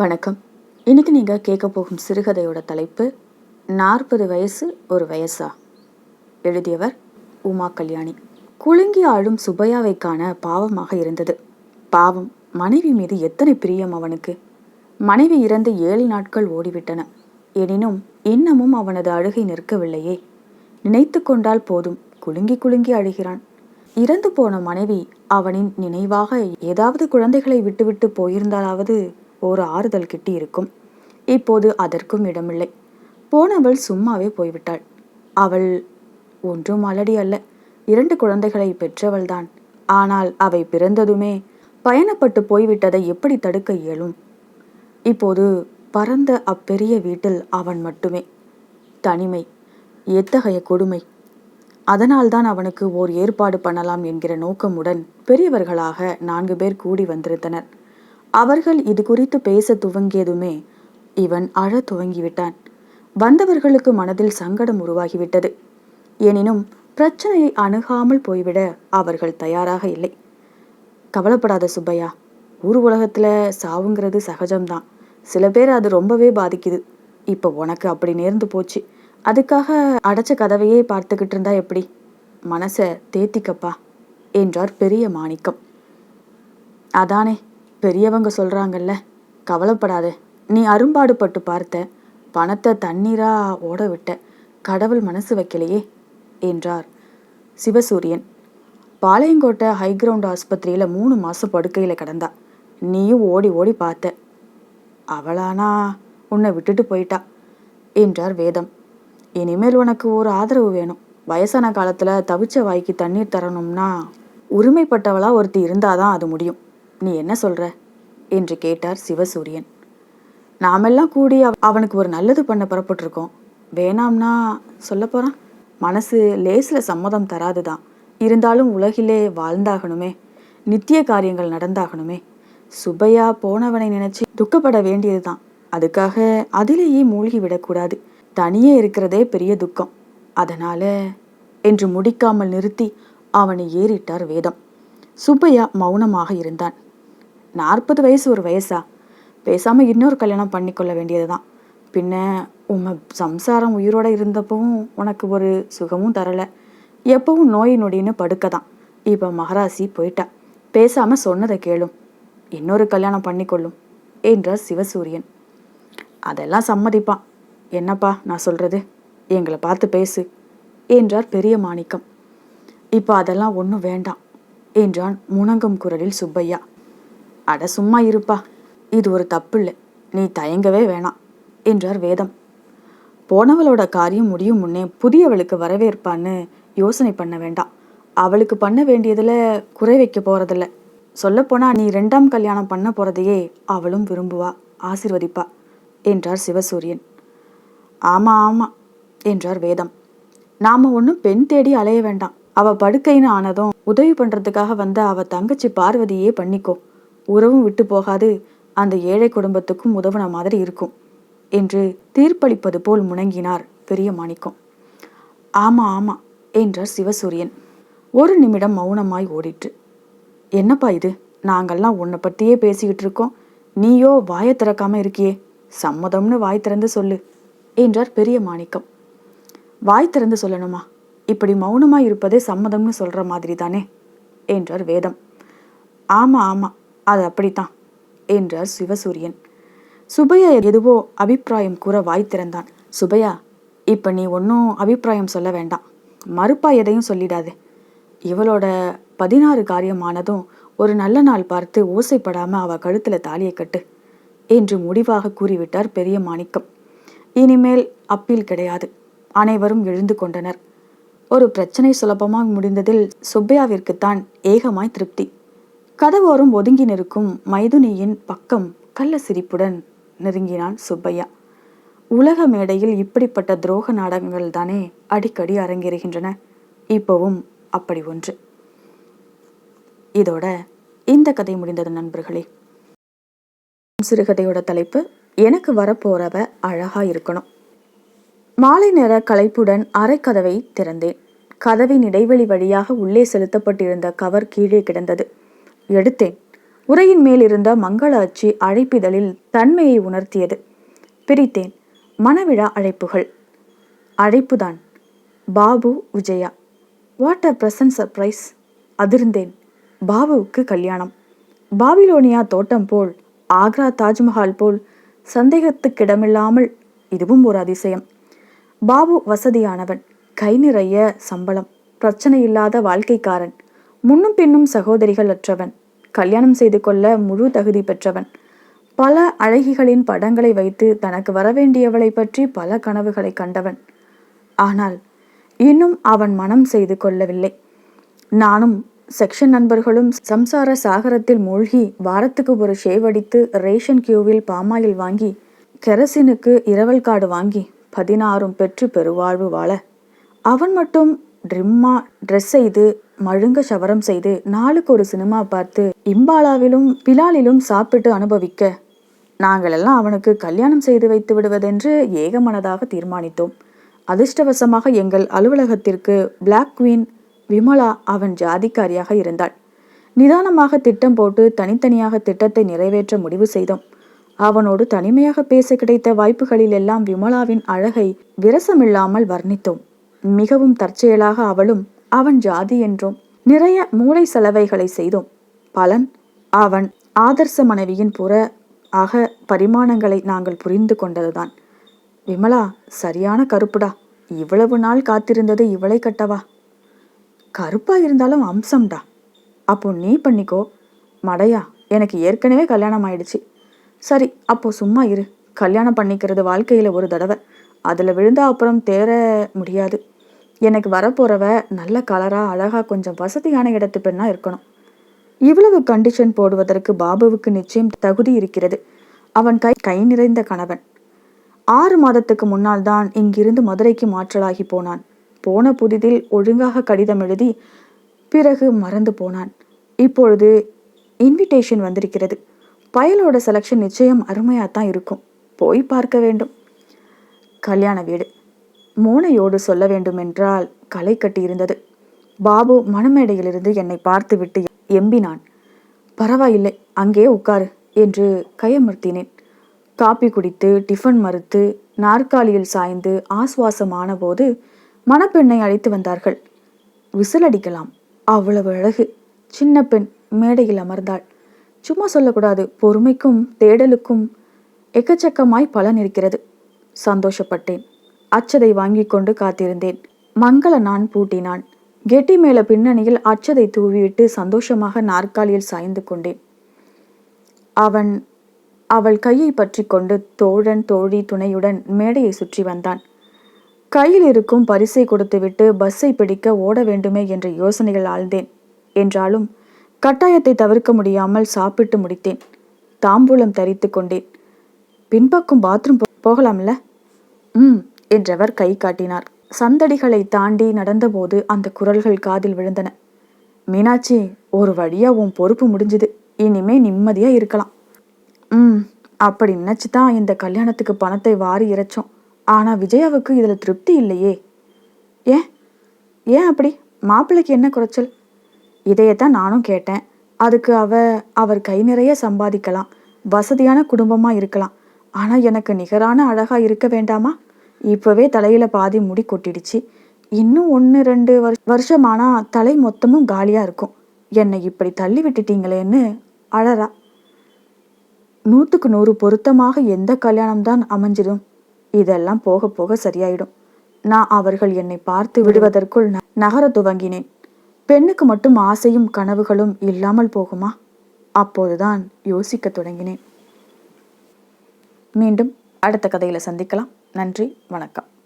வணக்கம். இன்னைக்கு நீங்கள் கேட்க போகும் சிறுகதையோட தலைப்பு நாற்பது வயசு ஒரு வயசா? எழுதியவர் உமா கல்யாணி. குலுங்கி ஆழும் சுபையாவை காண பாவமாக இருந்தது. பாவம் மனைவி மீது எத்தனை பிரியம் அவனுக்கு? மனைவி இறந்து ஏழு நாட்கள் ஓடிவிட்டன. எனினும் இன்னமும் அவனது அழுகை நிற்கவில்லையே. நினைத்து கொண்டால் போதும் குலுங்கி குலுங்கி அழுகிறான். இறந்து போன மனைவி அவனின் நினைவாக ஏதாவது குழந்தைகளை விட்டுவிட்டு போயிருந்தாலாவது ஒரு ஆறுதல் கிட்டி இருக்கும். இப்போது அதற்கும் இடமில்லை. போனவள் சும்மாவே போய்விட்டாள். அவள் ஒன்றும் அலடி அல்ல. இரண்டு குழந்தைகளை பெற்றவள்தான். ஆனால் அவை பிறந்ததுமே பயணப்பட்டு போய்விட்டதை எப்படி தடுக்க இயலும்? இப்போது பரந்த அப்பெரிய வீட்டில் அவன் மட்டுமே. தனிமை எத்தகைய கொடுமை. அதனால்தான் அவனுக்கு ஓர் ஏற்பாடு பண்ணலாம் என்கிற நோக்கமுடன் பெரியவர்களாக நான்கு பேர் கூடி வந்திருந்தனர். அவர்கள் இது குறித்து பேச துவங்கியதுமே இவன் அழத் துவங்கிவிட்டான். வந்தவர்களுக்கு மனதில் சங்கடம் உருவாகிவிட்டது. எனினும் பிரச்சனையை அணுகாமல் போய்விட அவர்கள் தயாராக இல்லை. கவலைப்படாத சுப்பையா ஊர் உலகத்தில் சாவுங்கிறது சகஜம்தான். சில பேர் அது ரொம்பவே பாதிக்குது. இப்போ உனக்கு அப்படி நேர்ந்து போச்சு. அதுக்காக அடைச்ச கதவையே பார்த்துக்கிட்டு இருந்தா எப்படி? மனசை தேத்திக்கப்பா என்றார் பெரிய மாணிக்கம். அதானே பெரியவங்க சொல்றாங்கல்ல கவலைப்படாத. நீ அரும்பாடுபட்டு பார்த்த பணத்தை தண்ணீரா ஓட விட்ட கடவுள் மனசு வைக்கலையே என்றார் சிவசூரியன். பாளையங்கோட்டை ஹைகிரவுண்ட் ஆஸ்பத்திரியில் மூணு மாதம் படுக்கையில் கிடந்தா. நீயும் ஓடி ஓடி பார்த்த. அவளானா உன்னை விட்டுட்டு போயிட்டா என்றார் வேதம். இனிமேல் உனக்கு ஒரு ஆதரவு வேணும். வயசான காலத்தில் தவிச்ச வாய்க்கு தண்ணீர் தரணும்னா உரிமைப்பட்டவளா ஒருத்தி இருந்தாதான் அது முடியும். நீ என்ன சொல்ற? என்று கேட்டார் சிவசூரியன். நாமெல்லாம் கூடி அவனுக்கு ஒரு நல்லது பண்ண புறப்பட்டிருக்கோம். வேணாம்னா சொல்ல போறான்? மனசு லேசில் சம்மதம் தராதுதான். இருந்தாலும் உலகிலே வாழ்ந்தாகணுமே. நித்திய காரியங்கள் நடந்தாகணுமே. சுபையா போனவனை நினைச்சு துக்கப்பட வேண்டியதுதான். அதுக்காக அதிலேயே மூழ்கி விடக்கூடாது. தனியே இருக்கிறதே பெரிய துக்கம். அதனால என்று முடிக்காமல் நிறுத்தி அவனை ஏறிட்டார் வேதம். சுப்பையா மௌனமாக இருந்தான். நாற்பது வயசு ஒரு வயசா? பேசாமல் இன்னொரு கல்யாணம் பண்ணிக்கொள்ள வேண்டியதுதான். பின்ன உன் சம்சாரம் உயிரோட இருந்தப்பவும் உனக்கு ஒரு சுகமும் தரலை. எப்பவும் நோய் நொடின்னு படுக்க தான் இப்போ மகராசி போயிட்டா. பேசாமல் சொன்னதை கேளும். இன்னொரு கல்யாணம் பண்ணிக்கொள்ளும் என்றார் சிவசூரியன். அதெல்லாம் சம்மதிப்பான். என்னப்பா நான் சொல்கிறது எங்களை பார்த்து பேசு என்றார் பெரிய மாணிக்கம். இப்போ அதெல்லாம் ஒன்றும் வேண்டாம் என்றான் முணங்கும் குரலில் சுப்பையா. அட சும்மா இருப்பா. இது ஒரு தப்பு இல்லை நீ தயங்கவே வேணாம் என்றார் வேதம். போனவளோட காரியம் முடியும் முன்னே புதியவளுக்கு வரவேற்பான்னு யோசனை பண்ண வேண்டாம். அவளுக்கு பண்ண வேண்டியதில் குறை வைக்க போறதில்ல. சொல்லப்போனா நீ ரெண்டாம் கல்யாணம் பண்ண போறதையே அவளும் விரும்புவா ஆசிர்வதிப்பா என்றார் சிவசூரியன். ஆமா ஆமா என்றார் வேதம். நாம ஒன்றும் பெண் தேடி அலைய வேண்டாம். அவ படுக்கைன்னு ஆனதும் உதவி பண்றதுக்காக வந்த அவ தங்கச்சி பார்வதியே பண்ணிக்கோ உறவும் விட்டு போகாது. அந்த ஏழை குடும்பத்துக்கும் உதவுன மாதிரி இருக்கும் என்று தீர்ப்பளிப்பது போல் முணங்கினார் பெரிய மாணிக்கம். ஆமா ஆமா என்றார் சிவசூரியன். ஒரு நிமிடம் மௌனமாய் ஓடிற்று. என்னப்பா இது? நாங்கள்லாம் உன்னை பத்தியே பேசிக்கிட்டு இருக்கோம். நீயோ வாயை திறக்காம இருக்கியே. சம்மதம்னு வாய் திறந்து சொல்லு என்றார் பெரிய மாணிக்கம். வாய் திறந்து சொல்லணுமா? இப்படி மௌனமாய் இருப்பதே சம்மதம்னு சொல்ற மாதிரி தானே என்றார் வேதம். ஆமா ஆமா அது அப்படித்தான் என்றார் சிவசூரியன். சுபையா எதுவோ அபிப்பிராயம் கூற வாய் திறந்தான். சுபையா இப்ப நீ ஒன்றும் அபிப்பிராயம் சொல்ல வேண்டாம். மறுப்பா எதையும் சொல்லிடாது. இவளோட பதினாறு காரியமானதும் ஒரு நல்ல நாள் பார்த்து ஓசைப்படாம அவ கழுத்துல தாலியை கட்டு என்று முடிவாக கூறிவிட்டார் பெரிய மாணிக்கம். இனிமேல் அப்பீல் கிடையாது. அனைவரும் எழுந்து கொண்டனர். ஒரு பிரச்சனை சுலபமாக முடிந்ததில் சுப்பையாவிற்குத்தான் ஏகமாய் திருப்தி. கதவோரம் ஒதுங்கி நிற்கும் மைதுனியின் பக்கம் கள்ள சிரிப்புடன் நெருங்கினான் சுப்பையா. உலக மேடையில் இப்படிப்பட்ட துரோக நாடகங்கள் தானே அடிக்கடி அரங்கேறுகின்றன. இப்போவும் அப்படி ஒன்று. இதோட இந்த கதை முடிந்தது நண்பர்களே. சிறுகதையோட தலைப்பு எனக்கு வரப்போறவ அழகா இருக்கணும். மாலை நேர களைப்புடன் அரைக்கதவை திறந்தேன். கதவின் இடைவெளி வழியாக உள்ளே செலுத்தப்பட்டிருந்த கவர் கீழே கிடந்தது. எடுத்தேன். உரையின் மேல் இருந்த மங்கள அச்சு அழைப்பிதழில் தன்மையை உணர்த்தியது. பிரித்தேன். மணவிழா அழைப்புகள். அழைப்புதான். Babu Vijaya. What a present surprise அதிர்ந்தேன். பாபுவுக்கு கல்யாணம். பாபிலோனியா தோட்டம் போல் ஆக்ரா தாஜ்மஹால் போல் சந்தேகத்துக்கிடமில்லாமல் இதுவும் ஒரு அதிசயம். பாபு வசதியானவன். கை நிறைய சம்பளம். பிரச்சனை இல்லாத வாழ்க்கைக்காரன். முன்னும் பின்னும் சகோதரிகள் அற்றவன் கல்யாணம் செய்து கொள்ள முழு தகுதி பெற்றவன். பல அழகிகளின் படங்களை வைத்து தனக்கு வரவேண்டியவளை பற்றி பல கனவுகளை கண்டவன். ஆனால் இன்னும் அவன் மனம் செய்து கொள்ளவில்லை. நானும் செக்ஷன் நண்பர்களும் சம்சார சாகரத்தில் மூழ்கி வாரத்துக்கு ஒரு ஷேவ் அடித்து ரேஷன் கியூவில் பாமாயில் வாங்கி கெரசினுக்கு இரவல் கார்டு வாங்கி பதினாறும் பெற்று பெருவாழ்வு வாழ. அவன் மட்டும் ட்ரிம்மா ட்ரெஸ் செய்து மழுங்க சவரம் செய்து நாளுக்கு ஒரு சினிமா பார்த்து இம்பாலாவிலும் பிலாலிலும் சாப்பிட்டு அனுபவிக்க. நாங்களெல்லாம் அவனுக்கு கல்யாணம் செய்து வைத்து விடுவதென்று ஏகமனதாக தீர்மானித்தோம். அதிர்ஷ்டவசமாக எங்கள் அலுவலகத்திற்கு பிளாக் குவீன் விமலா அவன் ஜாதிக்காரியாக இருந்தாள். நிதானமாக திட்டம் போட்டு தனித்தனியாக திட்டத்தை நிறைவேற்ற முடிவு செய்தோம். அவனோடு தனிமையாக பேச கிடைத்த வாய்ப்புகளில் எல்லாம் விமலாவின் அழகை விரசமில்லாமல் வர்ணித்தோம். மிகவும் தற்செயலாக அவளும் அவன் ஜாதி என்றோம் நிறைய மூளை செலவைகளை செய்தோம் பலன் அவன் ஆதர்ச மனைவியின் புற அக பரிமாணங்களை நாங்கள் புரிந்து கொண்டதுதான். விமலா சரியான கருப்புடா. இவ்வளவு நாள் காத்திருந்தது இவளை கட்டவா? கருப்பா இருந்தாலும் அம்சம்டா. அப்போ நீ பண்ணிக்கோ. மடையா எனக்கு ஏற்கனவே கல்யாணம் ஆயிடுச்சு. சரி அப்போ சும்மா இரு. கல்யாணம் பண்ணிக்கிறது வாழ்க்கையில் ஒரு தடவை. அதில் விழுந்தா அப்புறம் தேர முடியாது. எனக்கு வரப்போறவ நல்ல கலராக அழகாக கொஞ்சம் வசதியான இடத்து பெண்ணா இருக்கணும். இவ்வளவு கண்டிஷன் போடுவதற்கு பாபுவுக்கு நிச்சயம் தகுதி இருக்கிறது. அவன் கை கை நிறைந்த கணவன். ஆறு மாதத்துக்கு முன்னால் தான் இங்கிருந்து மதுரைக்கு மாற்றலாகி போனான். போன புதிதில் ஒழுங்காக கடிதம் எழுதி பிறகு மறந்து போனான். இப்பொழுது இன்விடேஷன் வந்திருக்கிறது. பயலோட செலெக்ஷன் நிச்சயம் அருமையாக தான் இருக்கும். போய் பார்க்க வேண்டும். கல்யாண வீடு. மோனையோடு சொல்ல வேண்டுமென்றால் களை கட்டியிருந்தது. பாபு மணமேடையிலிருந்து என்னை பார்த்துவிட்டு எம்பினான். பரவாயில்லை அங்கே உட்காரு என்று கையமர்த்தினேன். காப்பி குடித்து டிஃபன் மறுத்து நாற்காலியில் சாய்ந்து ஆசுவாசமான போது மணப்பெண்ணை அழைத்து வந்தார்கள். விசிலடிக்கலாம் அவ்வளவு அழகு. சின்ன பெண் மேடையில் அமர்ந்தாள். சும்மா சொல்லக்கூடாது பொறுமைக்கும் தேடலுக்கும் எக்கச்சக்கமாய் பலன் இருக்கிறது. சந்தோஷப்பட்டேன். அச்சதை வாங்கி கொண்டு காத்திருந்தேன். மங்கள நான் பூட்டினான். கெட்டி மேல பின்னணியில் அச்சதை தூவிவிட்டு சந்தோஷமாக நாற்காலியில் சாய்ந்து கொண்டேன். அவன் அவள் கையை பற்றி கொண்டு தோழன் தோழி துணையுடன் மேடையை சுற்றி வந்தான். கையில் இருக்கும் பரிசை கொடுத்துவிட்டு பஸ்ஸை பிடிக்க ஓட வேண்டுமே என்ற யோசனைகள் ஆழ்ந்தேன். என்றாலும் கட்டாயத்தை தவிர்க்க முடியாமல் சாப்பிட்டு முடித்தேன். தாம்பூலம் தரித்து கொண்டேன். பின்பக்கம் பாத்ரூம் போகலாம்ல? ம். என்றவர் கை காட்டினார். சந்தடிகளை தாண்டி நடந்தபோது அந்த குரல்கள் காதில் விழுந்தன. மீனாட்சி ஒரு வழியா உன் பொறுப்பு முடிஞ்சுது. இனிமே நிம்மதியா இருக்கலாம். ம் அப்படி நினைச்சு தான் இந்த கல்யாணத்துக்கு பணத்தை வாரி இறைச்சோம். ஆனா விஜயாவுக்கு இதுல திருப்தி இல்லையே. ஏன்? ஏன் அப்படி? மாப்பிள்ளைக்கு என்ன குறைச்சல்? இதையத்தான் நானும் கேட்டேன். அதுக்கு அவ அவர் கை நிறைய சம்பாதிக்கலாம். வசதியான குடும்பமா இருக்கலாம். ஆனா எனக்கு நிகரான அழகா இருக்க வேண்டாமா? இப்போவே தலையில் பாதி முடி கொட்டிடுச்சு. இன்னும் ஒன்று ரெண்டு வருஷ வருஷமானா தலை மொத்தமும் காலியா இருக்கும். என்னை இப்படி தள்ளி விட்டுட்டீங்களேன்னு அழறா. நூற்றுக்கு நூறு பொருத்தமாக எந்த கல்யாணம் தான் அமைஞ்சிடும் இதெல்லாம் போக போக சரியாயிடும். நான் அவர்கள் என்னை பார்த்து விடுவதற்குள் நகர துவங்கினேன். பெண்ணுக்கு மட்டும் ஆசையும் கனவுகளும் இல்லாமல் போகுமா? அப்போதுதான் யோசிக்க தொடங்கினேன். மீண்டும் அடுத்த கதையில் சந்திக்கலாம். நன்றி வணக்கம்.